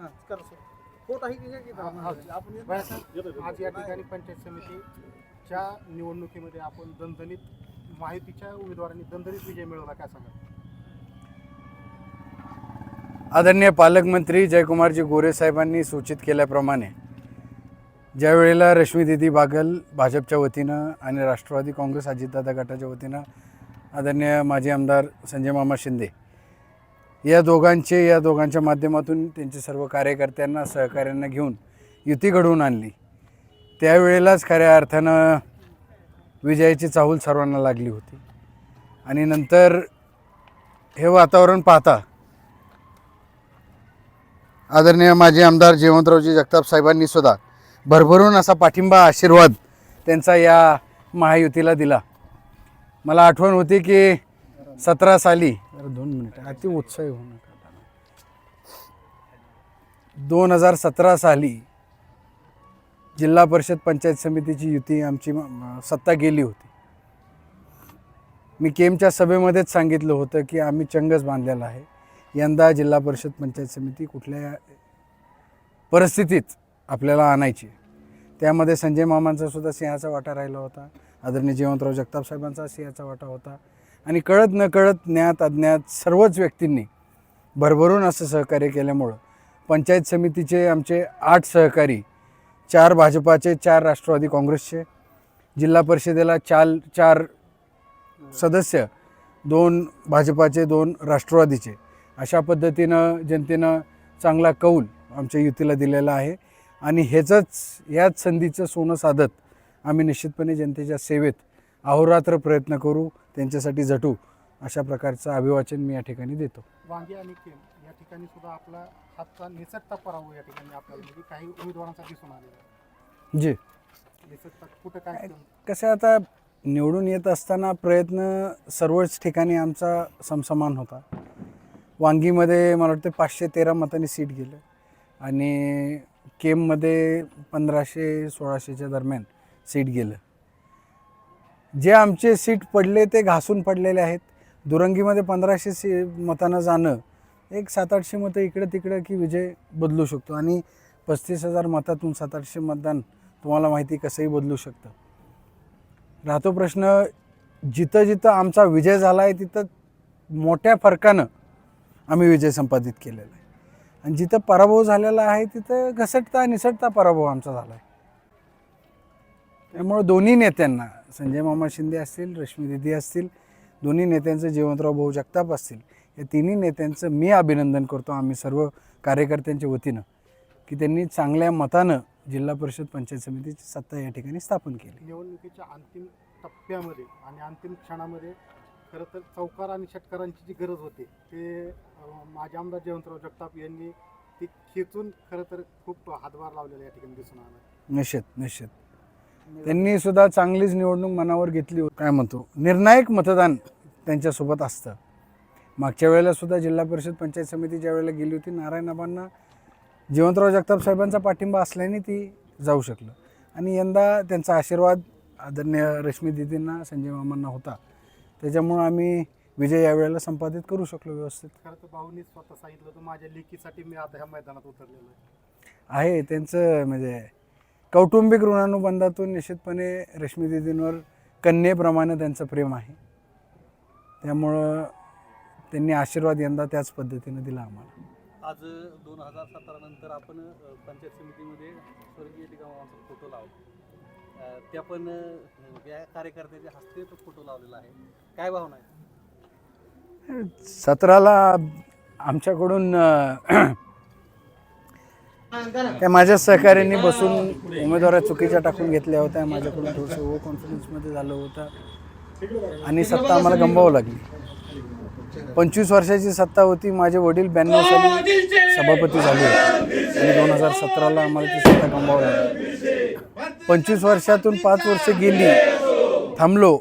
करा सर. होत आहे की काय हा. बाळासाहेब, आज या ठिकाणी पंचायत समितीच्या निवडणुकीमध्ये आपण दणदणीत माहितीच्या उमेदवारांनी दणदणीत विजय मिळवला काय सांगा आदरणीय पालकमंत्री जयकुमारजी गोरे साहेबांनी सूचित केल्याप्रमाणे ज्या वेळेला रश्मीदिदी बागल भाजपच्या वतीनं आणि राष्ट्रवादी काँग्रेस अजितदादा गटाच्या वतीनं आदरणीय माजी आमदार संजय मामा शिंदे या दोघांचे या दोघांच्या माध्यमातून त्यांचे सर्व कार्यकर्त्यांना सहकार्यांना घेऊन युती घडवून आणली. त्यावेळेलाच खऱ्या अर्थानं विजयाची चाहूल सर्वांना लागली होती. आणि नंतर हे वातावरण पाहता आदरणीय माजी आमदार जयवंतरावजी जगताप साहेबांनी सुद्धा भरभरून असा पाठिंबा आशीर्वाद त्यांचा या महायुतीला दिला. मला आठवण होती की सतरा साली. दोन मिनिटं. अति उत्साही होऊ नका. दोन हजार सतरा साली जिल्हा परिषद पंचायत समितीची युती आमची सत्ता गेली होती. मी केमच्या सभेमध्येच सांगितलं होतं की आम्ही चंगच बांधलेला आहे. यंदा जिल्हा परिषद पंचायत समिती कुठल्या परिस्थितीत आपल्याला आणायची त्यामध्ये संजय मामांचा सुद्धा सिंहाचा वाटा राहिला होता. आदरणीय जयवंतराव जगताप साहेबांचा सिंहाचा वाटा होता. आणि कळत न कळत ज्ञात अज्ञात सर्वच व्यक्तींनी भरभरून असं सहकार्य केल्यामुळं पंचायत समितीचे आमचे आठ सहकारी चार भाजपाचे चार राष्ट्रवादी काँग्रेसचे जिल्हा परिषदेला चार चार सदस्य दोन भाजपाचे दोन राष्ट्रवादीचे. अशा पद्धतीनं जनतेनं चांगला कौल आमच्या युतीला दिलेला आहे. आणि ह्याचंच ह्याच संधीचं सोनं साधत आम्ही निश्चितपणे जनतेच्या सेवेत अहोरात्र प्रयत्न करू त्यांच्यासाठी झटू अशा प्रकारचं अभिवाचन मी या ठिकाणी देतो. वांगे आणि केम या ठिकाणी सुद्धा आपला हातचा निसटता पराभव या ठिकाणी आपल्याला म्हणजे काही उमेदवारांचा दिसून आलेला जे. निसटता कुठं काय कसं आता निवडून येत असताना प्रयत्न सर्वच ठिकाणी आमचा समसमान होता. वांगीमध्ये मला वाटतं पाचशे तेरा मतांनी सीट गेलं आणि केममध्ये पंधराशे सोळाशेच्या दरम्यान सीट गेलं. जे आमचे सीट पडले ते घासून पडलेले आहेत. दुरंगीमध्ये पंधराशे सी मतानं जाणं एक सात आठशे मतं इकडं तिकडं की विजय बदलू शकतो आणि पस्तीस हजार मतातून सात आठशे मतदान तुम्हाला माहिती कसंही बदलू शकतं. राहतो प्रश्न जिथं जिथं आमचा विजय झाला आहे तिथं मोठ्या फरकानं आम्ही विजय संपादित केलेला आहे. आणि जिथं पराभव झालेला आहे तिथं घसटता निसटता पराभव आमचा झाला आहे त्यामुळं दोन्ही नेत्यांना संजय मामा शिंदे असतील रश्मी दिदी असतील दोन्ही नेत्यांचं जयवंतराव भाऊ जगताप असतील या तिन्ही नेत्यांचं मी अभिनंदन करतो आम्ही सर्व कार्यकर्त्यांच्या वतीनं की त्यांनी चांगल्या मतानं जिल्हा परिषद पंचायत समितीची सत्ता या ठिकाणी स्थापन केली. निवडणुकीच्या अंतिम टप्प्यामध्ये आणि अंतिम क्षणामध्ये खरं तर चौकार आणि षटकारांची जी गरज होती ते माझे आमदार जयवंतराव जगताप यांनी ती खेचून खरं तर खूप हातभार लावलेला या ठिकाणी दिसून आला. निश्चित निश्चित. त्यांनी सुद्धा चांगलीच निवडणूक मनावर घेतली होती. काय म्हणतो? निर्णायक मतदान त्यांच्यासोबत असतं. मागच्या वेळेला सुद्धा जिल्हा परिषद पंचायत समिती ज्या वेळेला गेली होती नारायणाबांना जयवंतराव जगताप साहेबांचा पाठिंबा असल्याने ती जाऊ शकलं. आणि यंदा त्यांचा आशीर्वाद आदरणीय रश्मी दिदींना संजय मामांना होता. त्याच्यामुळं आम्ही विजय यावेळेला संपादित करू शकलो व्यवस्थित. खरं तर भाऊनी स्वतः सांगितलं होतं माझ्या लेकीसाठी मी आता ह्या मैदानात उतरलेलो आहे त्यांचं म्हणजे कौटुंबिक ऋणानुबंधातून निश्चितपणे रश्मी दिदींवर कन्येप्रमाणे त्यांचं प्रेम आहे. त्यामुळं त्यांनी आशीर्वाद यंदा त्याच पद्धतीनं दिला आम्हाला. आज दोन हजार सतरा नंतर आपण पंचायत समितीमध्ये स्वर्गीय टिकामाचा फोटो लावला. त्या पण या कार्यकर्त्याच्या हस्ते तो फोटो लावलेला आहे. काय भावना आहे? सतराला आमच्याकडून त्या माझ्या सहकार्यांनी बसून उमेदवारा चुकीच्या टाकून घेतल्या होत्या. माझ्याकडून थोडंसं हो ओव्हर कॉन्फिडन्समध्ये झालं होतं. आणि सत्ता आम्हाला गमवावं लागली. पंचवीस वर्षाची सत्ता होती. माझे वडील ब्याण्णव साली सभापती झाले. आणि दोन हजार सतराला आम्हाला ती सत्ता गमवावं लागली. पंचवीस वर्षातून पाच वर्ष गेली. थांबलो.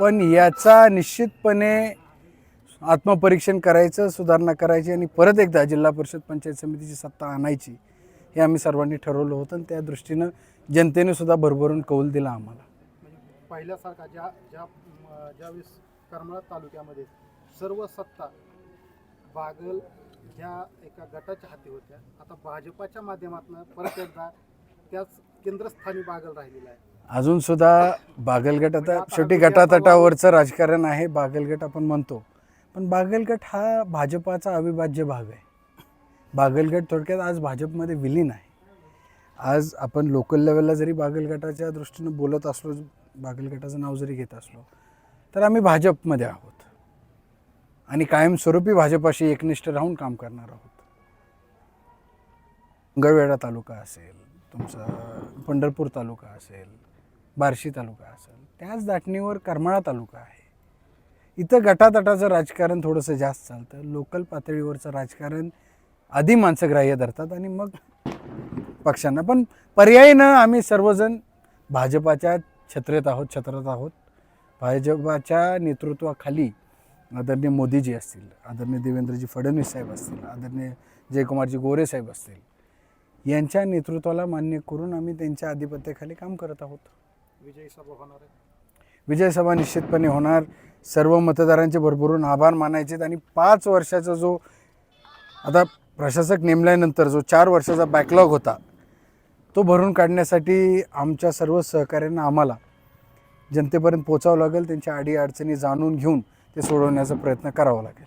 पण याचा निश्चितपणे आत्मपरीक्षण करायचं सुधारणा करायची आणि परत एकदा जिल्हा परिषद पंचायत समितीची सत्ता आणायची हे आम्ही सर्वांनी ठरवलं होतं आणि त्या दृष्टीनं जनतेने सुद्धा भरभरून कौल दिला आम्हाला. म्हणजे पहिल्यासारखा ज्या ज्या ज्यावेळेस करमाळा तालुक्यामध्ये सर्व सत्ता बागल ह्या एका गटाच्या हाती होत्या आता भाजपाच्या माध्यमातून परत एकदा त्याच केंद्रस्थानी बागल राहिलेला आहे. अजून सुद्धा बागलगट म्हणजे आता शेवटी गटातटावरचं राजकारण आहे बागलगट आपण म्हणतो. पण बागलगट हा भाजपाचा अविभाज्य भाग आहे. बागलगट थोडक्यात आज भाजपमध्ये विलीन आहे. आज आपण लोकल लेवलला जरी बागलगटाच्या दृष्टीनं बोलत असलो बागलगटाचं नाव जरी घेत असलो तर आम्ही भाजपमध्ये आहोत. आणि कायमस्वरूपी भाजपाशी एकनिष्ठ राहून काम करणार आहोत. गळवेडा तालुका असेल तुमचा पंढरपूर तालुका असेल बार्शी तालुका असेल त्याच दाटणीवर करमाळा तालुका आहे. इथं गटातटाचं राजकारण थोडंसं जास्त चालतं. लोकल पातळीवरचं राजकारण आधी माणसं ग्राह्य धरतात आणि मग पक्षांना. पण पर्यायीनं आम्ही सर्वजण भाजपाच्या छत्रेत आहोत छत्रात आहोत. भाजपाच्या नेतृत्वाखाली आदरणीय मोदीजी असतील आदरणीय देवेंद्रजी फडणवीस साहेब असतील आदरणीय जयकुमारजी गोरे साहेब असतील यांच्या नेतृत्वाला मान्य करून आम्ही त्यांच्या आधिपत्याखाली काम करत आहोत. विजयी सभा होणार आहे. विजय सभा निश्चितपणे होणार. सर्व मतदारांचे भरभरून आभार मानायचे आणि पाच वर्षाचा जो आता प्रशासक नेमल्यानंतर जो चार वर्षाचा बॅकलॉग होता तो भरून काढण्यासाठी आमच्या सर्व सहकाऱ्यांना आम्हाला जनतेपर्यंत पोचावं लागेल त्यांच्या अडीअडचणी जाणून घेऊन ते सोडवण्याचा प्रयत्न करावा लागेल.